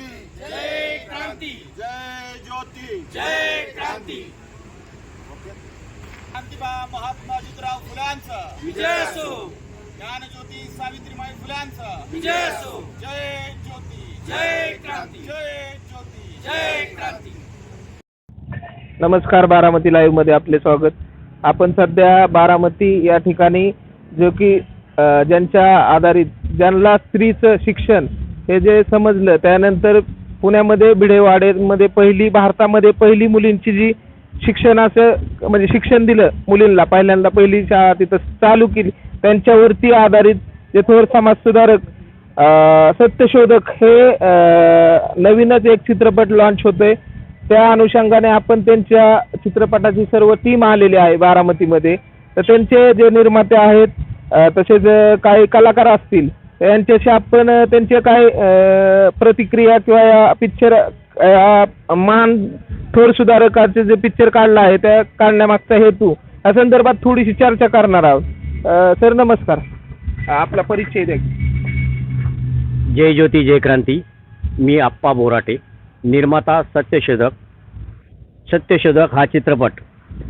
ज्योती जय क्रांती। जय ज्योती। जय क्रांती। क्रांतिबा महात्मा ज्योतिराव फुल्यांचं। विजय असो। ज्ञानज्योती सावित्रीमाई फुल्यांचं। विजय असो। जय ज्योती। जय क्रांती। जय ज्योती। जय क्रांती। नमस्कार बारामती लाईव्हमध्ये आपले स्वागत. आपण सध्या बारामती या ठिकाणी जो की ज्यांच्या आधारित ज्यांना स्त्रीचं शिक्षण हे जे समजलं त्यानंतर पुण्यामध्ये भिडेवाडेमध्ये पहिली भारतामध्ये पहिली मुलींची जी शिक्षणाचं म्हणजे शिक्षण दिलं मुलींना पहिल्यांदा पहिली शाळा तिथं चालू केली. त्यांच्यावरती आधारित जे थोर समाजसुधारक सत्यशोधक हे नवीनच एक चित्रपट लॉन्च होतोय. त्या अनुषंगाने आपण त्यांच्या चित्रपटाची सर्व टीम आलेली आहे बारामतीमध्ये. तर त्यांचे जे निर्माते आहेत तसेच काही कलाकार असतील यांच्याशी आपण त्यांचे काय प्रतिक्रिया किंवा या पिक्चर महान थोर सुधारकाचे जे पिक्चर काढला आहे त्या काढण्यामागचा हेतू या संदर्भात थोडीशी चर्चा करणार आहोत. सर नमस्कार. आपला परिचय द्या. जय ज्योती जय क्रांती. मी आप्पा बोराटे निर्माता सत्यशोधक. सत्यशोधक हा चित्रपट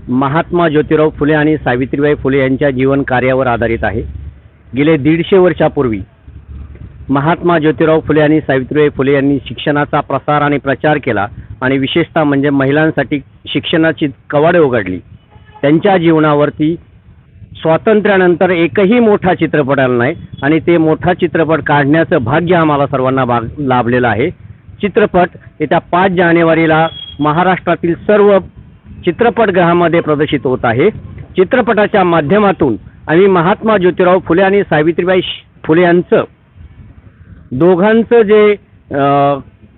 महात्मा ज्योतिराव फुले आणि सावित्रीबाई फुले यांच्या जीवन कार्यावर आधारित आहे. गेले दीडशे वर्षापूर्वी महात्मा ज्योतिराव फुले आणि सावित्रीबाई फुले यांनी शिक्षणाचा प्रसार आणि प्रचार केला आणि विशेषतः म्हणजे महिलांसाठी शिक्षणाची कवाडे उघडली. त्यांच्या जीवनावरती स्वातंत्र्यानंतर एकही मोठा चित्रपट आला नाही आणि ते मोठा चित्रपट काढण्याचं भाग्य आम्हाला सर्वांना भाग लाभलेलं आहे. चित्रपट येत्या पाच जानेवारीला महाराष्ट्रातील सर्व चित्रपटगृहामध्ये प्रदर्शित होत आहे. चित्रपटाच्या माध्यमातून आम्ही महात्मा ज्योतिराव फुले आणि सावित्रीबाई फुले यांचं दोघांचं जे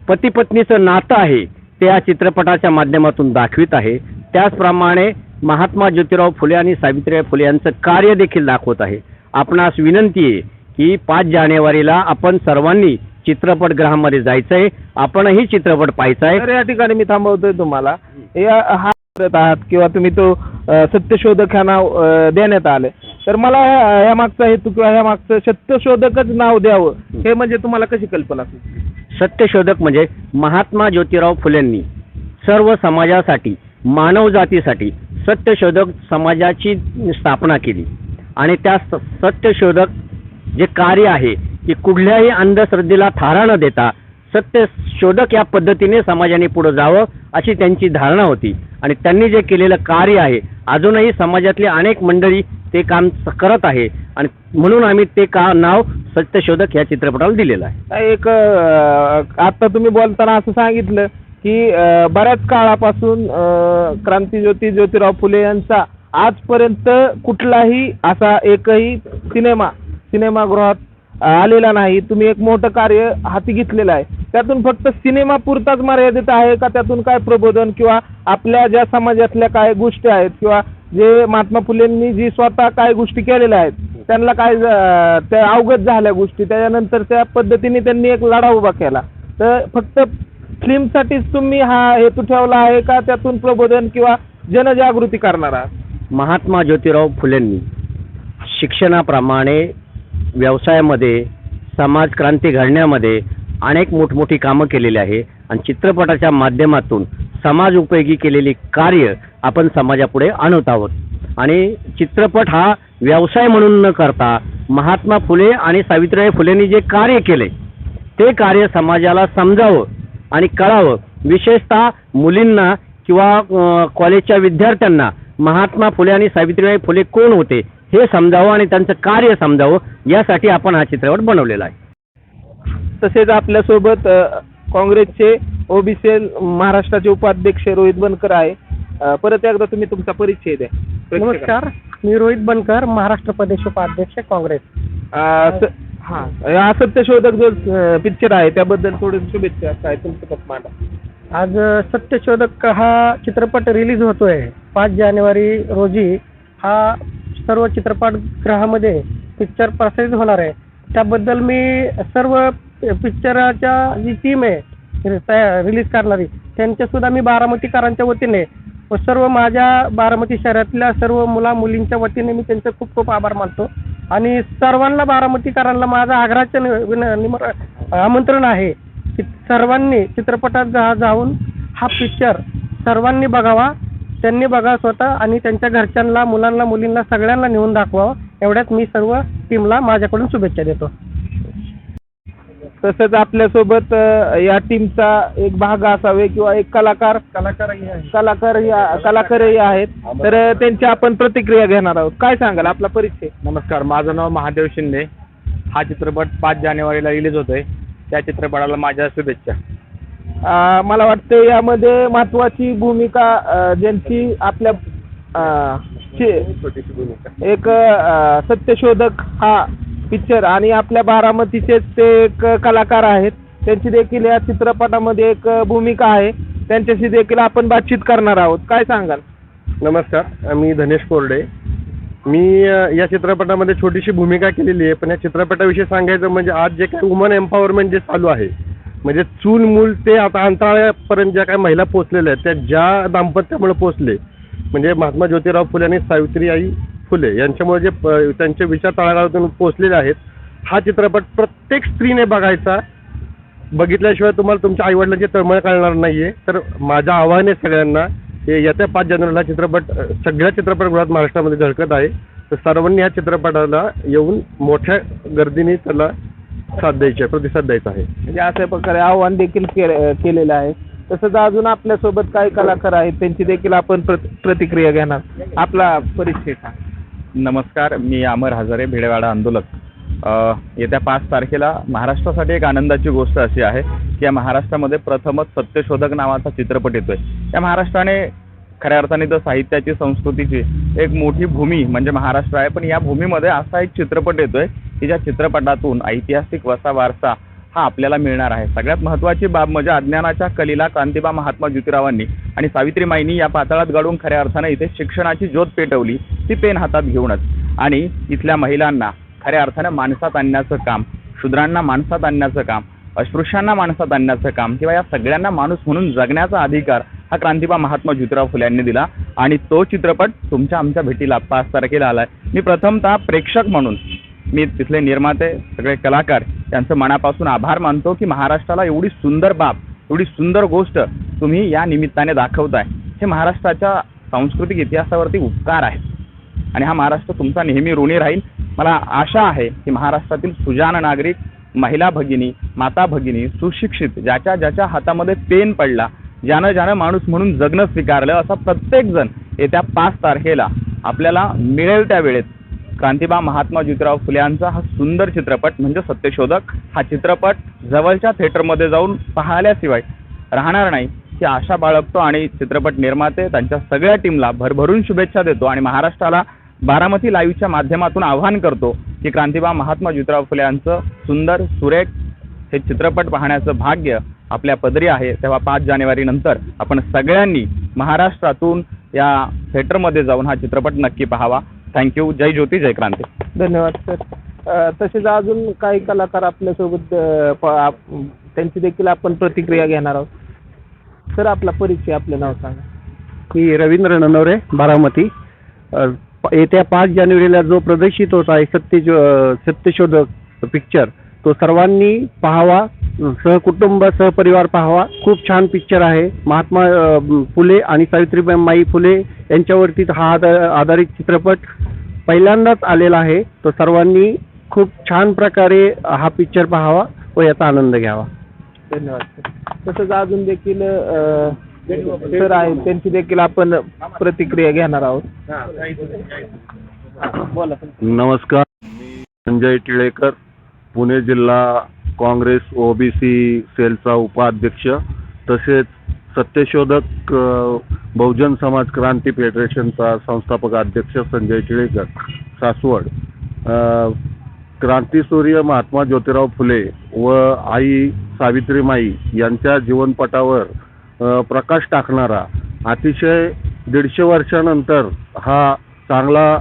पती पत्नीचं नातं आहे ते या चित्रपटाच्या माध्यमातून दाखवित आहे. त्याचप्रमाणे महात्मा ज्योतिराव फुले आणि सावित्रीबाई फुले यांचं कार्य देखील दाखवत आहे. आपणास विनंती आहे की पाच जानेवारीला आपण सर्वांनी चित्रपटगृहामध्ये जायचं आहे आपणही चित्रपट पाहायचा आहे या ठिकाणी मी थांबवतोय तुम्हाला. या हा करत आहात किंवा तुम्ही तो सत्यशोधक ह्यांना देण्यात आलं तर मला ह्या ह्या मागचा हेतू किंवा ह्या मागचं सत्यशोधकच नाव द्यावं. हे. म्हणजे तुम्हाला कशी कल्पना? सुचली? सत्यशोधक म्हणजे महात्मा ज्योतिराव फुलेंनी सर्व समाजासाठी मानवजातीसाठी सत्यशोधक समाजाची स्थापना केली. आणि त्या स- सत्यशोधक जे कार्य आहे की कुठल्याही अंधश्रद्धेला थारा न देता सत्यशोधक या पद्धतीने समाजाने पुढे जावं अशी त्यांची धारणा होती. आणि त्यांनी जे केलेलं कार्य आहे अजूनही समाजातली अनेक मंडळी ते काम करत आहे. आणि म्हणून आम्ही ते का नाव सत्यशोधक या चित्रपटाला दिलेलं आहे. एक आता तुम्ही बोलताना असं सांगितलं की बऱ्याच काळापासून क्रांतीज्योती ज्योतिराव फुले यांचा आजपर्यंत कुठलाही असा एकही सिनेमा सिनेमागृहात आलेला नाही. तुम्ही एक मोठं कार्य हाती घेतलेलं आहे. त्यातून फक्त सिनेमा पुरताच मर्यादित आहे का? त्यातून काय प्रबोधन किंवा आपल्या ज्या समाजातल्या काय गोष्टी आहेत किंवा जे महात्मा फुलेंनी जी स्वतः काय गोष्टी केलेल्या आहेत त्यांना काय त्या अवगत झाल्या गोष्टी त्याच्यानंतर त्या पद्धतीने त्यांनी एक लढा उभा केला. तर फक्त फिल्मसाठीच तुम्ही हा हेतू ठेवला आहे का त्यातून प्रबोधन किंवा जनजागृती करणार? आहात महात्मा ज्योतिराव फुलेंनी शिक्षणाप्रमाणे व्यवसायामध्ये समाजक्रांती घडण्यामध्ये अनेक मोठमोठी कामं केलेली आहे. आणि चित्रपटाच्या माध्यमातून समाज उपयोगी केलेली कार्य आपण समाजापुढे आणत आहोत. आणि चित्रपट हा व्यवसाय म्हणून न करता महात्मा फुले आणि सावित्रीबाई फुलेंनी जे कार्य केले ते कार्य समाजाला समजावं आणि कळावं. विशेषतः मुलींना किंवा कॉलेजच्या विद्यार्थ्यांना महात्मा फुले आणि सावित्रीबाई फुले कोण होते हे समजावं आणि त्यांचं कार्य समजावं यासाठी आपण हा चित्रपट बनवलेला आहे. तसेच आपल्यासोबत काँग्रेसचे ओबीसीएल महाराष्ट्राचे उपाध्यक्ष रोहित बनकर आहे. परत एकदा तुम्ही तुमचा परिचय द्या. नमस्कार मी रोहित बनकर महाराष्ट्र प्रदेश उपाध्यक्ष काँग्रेस. हा सत्यशोधक जो पिक्चर आहे त्याबद्दल थोडी शुभेच्छा काय तुमचं मत मांडा. आज सत्यशोधक हा चित्रपट रिलीज होतोय. पाच जानेवारी रोजी हा सर्व चित्रपटगृहामध्ये पिक्चर प्रसारित होणार आहे. त्याबद्दल मी सर्व पिक्चराच्या जी टीम आहे रिलीज करणारी त्यांच्या सुद्धा मी बारामतीकरांच्या वतीने व सर्व माझ्या बारामती शहरातल्या सर्व मुला मुलींच्या वतीने मी त्यांचे खूप खूप आभार मानतो. आणि सर्वांना बारामतीकरांना माझा आग्रहाचं नि- विन- निमर- आमंत्रण आहे की की सर्वांनी चित्रपटात जा जाऊन हा पिक्चर सर्वांनी बघावा त्यांनी बघा स्वतः आणि त्यांच्या घरच्यांना मुलांना मुलींना सगळ्यांना नेऊन दाखवावं एवढ्यात मी सर्व टीमला माझ्याकडून शुभेच्छा देतो. तसंच आपल्यासोबत अ, या टीमचा एक भाग असावे किंवा एक कलाकार कलाकारही आहे कलाकार या कलाकारही आहेत. तर अ, त्यांची आपण प्रतिक्रिया घेणार आहोत. काय सांगाल आपला परिचय? नमस्कार माझं नाव महादेव शिंदे. हा चित्रपट पाच जानेवारीला रिलीज होतोय. त्या चित्रपटाला माझ्या शुभेच्छा. अ, मला वाटतं यामध्ये महत्वाची भूमिका अ, ज्यांची आपल्या अ, ची- एक अ, सत्यशोधक हा पिक्चर आणि आपल्या बारामतीचेच ते एक कलाकार आहेत. त्यांची देखील या चित्रपटामध्ये एक भूमिका आहे. त्यांच्याशी देखील आपण बातचीत करणार आहोत. काय सांगाल? नमस्कार मी धनेश कोरडे. मी या चित्रपटामध्ये छोटीशी भूमिका केलेली आहे पण या चित्रपटाविषयी सांगायचं म्हणजे आज जे काही वुमन एम्पॉवरमेंट जे चालू आहे म्हणजे चूल मूल ते आता अंतराळापर्यंत ज्या काही महिला पोचलेल्या आहेत त्या ज्या दाम्पत्यामुळे पोचले म्हणजे महात्मा ज्योतिराव फुले आणि सावित्रीबाई फुले यांच्यामुळे जे त्यांचे विचार तळागाळातून पोचलेले आहेत हा चित्रपट प्रत्येक स्त्रीने बघायचा. बघितल्याशिवाय तुम्हाला तुमच्या आईवडिलांची तळमळ कळणार नाहीये. तर माझं आव्हान आहे सगळ्यांना येत्या पाच जानेवारीला चित्रपट सगळ्या चित्रपटगृहात महाराष्ट्रामध्ये झळकत आहे. तर सर्वांनी या चित्रपटाला येऊन मोठ्या गर्दीने त्याला साथ द्यायची आहे प्रतिसाद द्यायचा आहे. म्हणजे अशा प्रकारे आव्हान देखील के- केलेलं आहे. तसंच अजून आपल्यासोबत काही कलाकार आहेत त्यांची देखील आपण प्रत- प्रतिक्रिया घेणार. आपला परिचय सांग. नमस्कार मी अमर हजारे भिडेवाडा आंदोलक. येत्या पाच तारखेला महाराष्ट्रासाठी एक आनंदाची गोष्ट अशी आहे की या महाराष्ट्रामध्ये प्रथमच सत्यशोधक नावाचा चित्रपट येतोय. या महाराष्ट्राने खऱ्या अर्थाने तर साहित्याची संस्कृतीची एक मोठी भूमी म्हणजे महाराष्ट्र आहे. पण या भूमीमध्ये असा एक चित्रपट येतोय की ज्या चित्रपटातून ऐतिहासिक वसा वारसा हा आपल्याला मिळणार आहे. सगळ्यात महत्त्वाची बाब म्हणजे अज्ञानाच्या कलीला क्रांतिबा महात्मा ज्योतिरावांनी आणि सावित्रीमाईंनी या पातळात गाडून खऱ्या अर्थानं इथे शिक्षणाची ज्योत पेटवली ती पेन हातात घेऊनच. आणि इथल्या महिलांना खऱ्या अर्थानं माणसात आणण्याचं काम शूद्रांना माणसात आणण्याचं काम अस्पृश्यांना माणसात आणण्याचं काम किंवा या सगळ्यांना माणूस म्हणून जगण्याचा अधिकार हा क्रांतिबा महात्मा ज्योतिराव फुले यांनी दिला. आणि तो चित्रपट तुमच्या आमच्या भेटीला पाच तारखेला आला आहे मी प्रथमतः प्रेक्षक म्हणून मी तिथले निर्माते सगळे कलाकार यांचं मनापासून आभार मानतो की महाराष्ट्राला एवढी सुंदर बाब एवढी सुंदर गोष्ट तुम्ही या निमित्ताने दाखवताय. हे महाराष्ट्राच्या सांस्कृतिक इतिहासावरती उपकार आहेत. आणि हा महाराष्ट्र तुमचा नेहमी ऋणी राहील. मला आशा आहे की महाराष्ट्रातील सुजान नागरिक महिला भगिनी माता भगिनी सुशिक्षित ज्याच्या ज्याच्या हातामध्ये पेन पडला ज्यानं ज्यानं माणूस म्हणून जगणं स्वीकारलं असा प्रत्येकजण येत्या पाच तारखेला आपल्याला मिळेल त्या वेळेत. क्रांतिबा महात्मा ज्योतिराव फुल्यांचा हा सुंदर चित्रपट म्हणजे सत्यशोधक हा चित्रपट जवळच्या थिएटरमध्ये जाऊन पाहिल्याशिवाय राहणार नाही. ही आशा बाळगतो आणि चित्रपट निर्माते त्यांच्या सगळ्या टीमला भरभरून शुभेच्छा देतो आणि महाराष्ट्राला बारामती लाईव्हच्या माध्यमातून आवाहन करतो की क्रांतिबा महात्मा ज्योतिराव फुले यांचं सुंदर सुरेख हे चित्रपट पाहण्याचं भाग्य आपल्या पदरी आहे. तेव्हा पाच जानेवारीनंतर आपण सगळ्यांनी महाराष्ट्रातून या थिएटरमध्ये जाऊन हा चित्रपट नक्की पाहावा. थँक्यू जय ज्योती जय क्रांती धन्यवाद सर तसेच अजून काही कलाकार आपल्यासोबत त्यांची देखील आपण प्रतिक्रिया घेणार आहोत. सर आपला परिचय आपलं नाव सांगा. मी रवींद्र ननवरे बारामती. येत्या पाच जानेवारीला जो प्रदर्शित होत आहे सत्य सत्यशोधक पिक्चर तो सर्वांनी पाहावा. सहकुटुंब सहपरिवार पाहावा. खूप छान पिक्चर आहे. महात्मा फुले आणि सावित्रीबाई माई फुले यांच्यावरती हा आधा- आधारित चित्रपट पहिल्यांदाच आलेला आहे. तो सर्वांनी खूप छान प्रकारे हा पिक्चर पाहावा व याचा आनंद घ्यावा. धन्यवाद. सर तसंच अजून देखील सर आहेत. त्यांची देखील आपण प्रतिक्रिया घेणार आहोत. बोला. नमस्कार संजय टिळेकर. पुणे जिल्हा काँग्रेस ओबीसी सेलचा उपाध्यक्ष तसेच सत्यशोधक बहुजन समाज क्रांती फेडरेशनचा संस्थापक अध्यक्ष संजय टिळेकर सासवड क्रांतीसूर्य महात्मा ज्योतिराव फुले व आई सावित्रीमाई यांच्या जीवनपटावर प्रकाश टाकणारा अतिशय दीडशे वर्षानंतर हा चांगला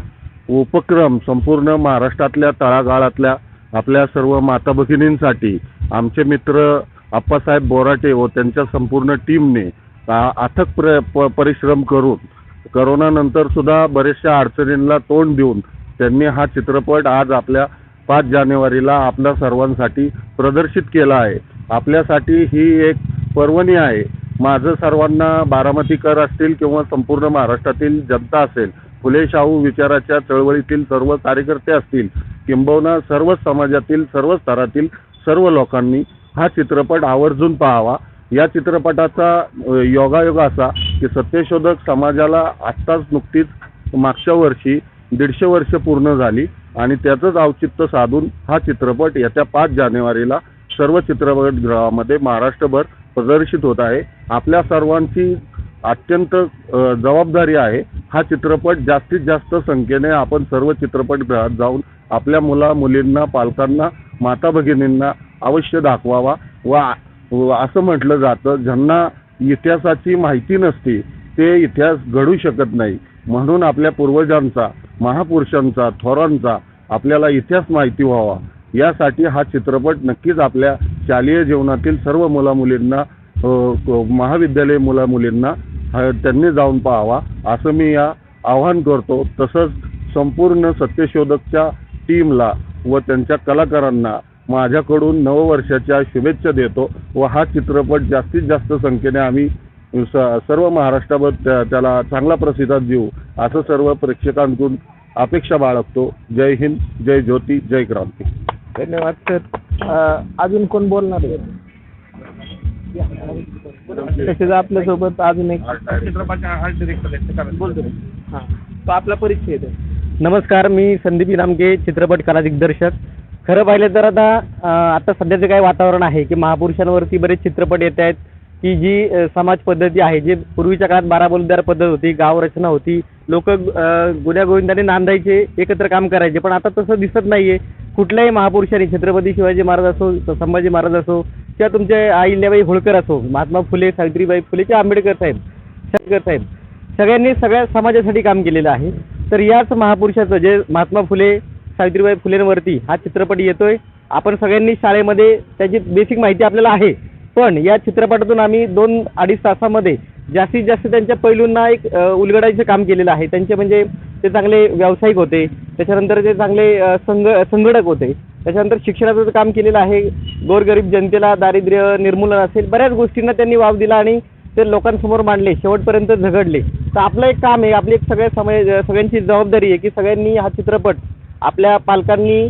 उपक्रम संपूर्ण महाराष्ट्रातल्या तळागाळातल्या आपल्या सर्व माता भगिनींसाठी आमचे मित्र आप्पासाहेब बोराटे व त्यांच्या संपूर्ण टीमने अथक प्र प- परिश्रम करून करोनानंतर सुद्धा बऱ्याचशा अडचणींना तोंड देऊन त्यांनी हा चित्रपट आज आपल्या पाच जानेवारीला आपल्या सर्वांसाठी प्रदर्शित केला आहे. आपल्यासाठी ही एक पर्वणी आहे. माझं सर्वांना बारामतीकर असतील किंवा संपूर्ण महाराष्ट्रातील जनता असेल फुले शाहू विचाराच्या चळवळीतील सर्व कार्यकर्ते असतील किंबहुना सर्व समाजातील सर्व स्तरातील सर्व लोकांनी हा चित्रपट आवर्जून पाहावा. या चित्रपटाचा योगायोग असा की सत्यशोधक समाजाला आत्ताच नुकतीच मागच्या वर्षी दीडशे वर्ष पूर्ण झाली आणि त्याचंच औचित्य साधून हा चित्रपट येत्या पाच जानेवारीला सर्व चित्रपटगृहामध्ये महाराष्ट्रभर प्रदर्शित होत आहे. आपल्या सर्वांची अत्यंत जबाबदारी आहे. हा चित्रपट जास्तीत जास्त संख्येने आपण सर्व चित्रपटगृहात जाऊन आपल्या मुला मुलींना पालकांना माता भगिनींना अवश्य दाखवावा. व असं म्हटलं जातं ज्यांना इतिहासाची माहिती नसते ते इतिहास घडू शकत नाही. म्हणून आपल्या पूर्वजांचा महापुरुषांचा थोरांचा आपल्याला इतिहास माहिती व्हावा. यासाठी हा चित्रपट नक्कीच आपल्या शालेय जीवनातील सर्व मुलामुलींना अ, महाविद्यालय मुलामुलींना त्यांनी जाऊन पाहावा. असं मी या आवाहन करतो. तसंच संपूर्ण सत्यशोधकच्या टीमला व त्यांच्या कलाकारांना माझ्याकडून नववर्षाच्या शुभेच्छा देतो व हा चित्रपट जास्तीत जास्त संख्येने आम्ही स- सर्व महाराष्ट्रावर त्या- त्याला चांगला प्रतिसाद देऊ असं सर्व प्रेक्षकांकडून अपेक्षा बाळगतो. जय हिंद जय ज्योती जय क्रांती. धन्यवाद सर. अजून कोण बोलणार आहे? तसेच आपल्यासोबत अजून एक बोलतो हां. तो आपला परिचय नमस्कार मी संदीप इनामके चित्रपट कला दिग्दर्शक खरं पाहिलं तर आता आता सध्याचं काय वातावरण आहे की महापुरुषांवरती बरेच चित्रपट येत आहेत की जी समाज पद्धती आहे जे पूर्वीच्या काळात बारा बोलदार पद्धत होती गाव रचना होती. लोक गुन्ह्या गोविंदाने नांदायचे एकत्र काम करायचे पण आता तसं दिसत नाहीये. कुठल्याही महापुरुषांनी छत्रपती शिवाजी महाराज असो संभाजी महाराज असो किंवा तुमचे अहिल्याबाई होळकर असो महात्मा फुले सावित्रीबाई फुले किंवा आंबेडकर साहेब शंकर साहेब सगळ्यांनी सगळ्या समाजासाठी काम केलेलं आहे. तर याच महापुरुषाचं जे महात्मा फुले सावित्रीबाई फुलेंवरती हा चित्रपट येतोय आपण सगळ्यांनी शाळेमध्ये त्याची बेसिक माहिती आपल्याला आहे. पण या चित्रपटातून आम्ही दोन अडीच तासामध्ये जास्तीत जास्त त्यांच्या पैलूंना एक उलगडायचं काम केलेलं आहे. त्यांचे म्हणजे ते चांगले व्यावसायिक होते त्याच्यानंतर ते चांगले संघ संग संगणक होते. त्याच्यानंतर शिक्षणाचं काम केलेलं आहे. गोरगरीब जनतेला दारिद्र्य निर्मूलन असेल बऱ्याच गोष्टींना त्यांनी वाव दिला आणि ते लोकांसमोर मांडले शेवटपर्यंत झगडले. तर आपलं एक काम आहे आपली एक सगळ्या समय सगळ्यांची जबाबदारी आहे की सगळ्यांनी हा चित्रपट आपल्या पालकांनी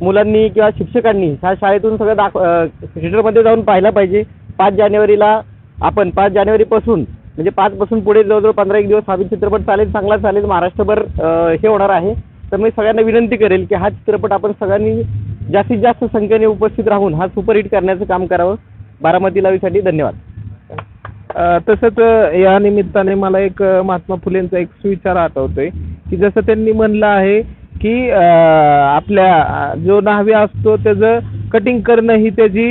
मुलांनी किंवा शिक्षकांनी ह्या शाळेतून सगळं दाख थिएटरमध्ये जाऊन पाहायला पाहिजे. पाच जानेवारीला आपण पाच जानेवारीपासून म्हणजे पाचपासून पुढे जवळजवळ पंधरा एक दिवस हा चित्रपट चालेल चांगला चालेल महाराष्ट्रभर हे होणार आहे. तर मी सगळ्यांना विनंती करेल की हा चित्रपट आपण सगळ्यांनी जास्तीत जास्त संख्येने उपस्थित राहून हा सुपरहिट करण्याचं काम करावं. बारामती लाईव्हसाठी धन्यवाद. तसंच या निमित्ताने मला एक महात्मा फुलेंचा एक सुविचार आठवतोय की जसं त्यांनी म्हणलं आहे की आपल्या जो न्हावी असतो त्याचं कटिंग करणं ही त्याची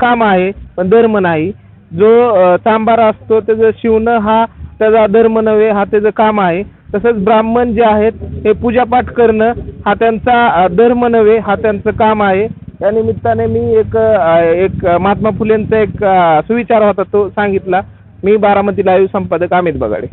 काम आहे पण धर्म नाही. जो तांबारा असतो त्याचं शिवणं हा त्याचा धर्म नव्हे हा त्याचं काम आहे. तसंच ब्राह्मण जे आहेत हे पूजापाठ करणं हा त्यांचा धर्म नव्हे हा त्यांचं काम आहे. या निमित्ताने मी एक एक महात्मा फुलेंचा एक सुविचार होता तो सांगितला. मी बारामती लाईव्ह संपादक अमित बगाडे.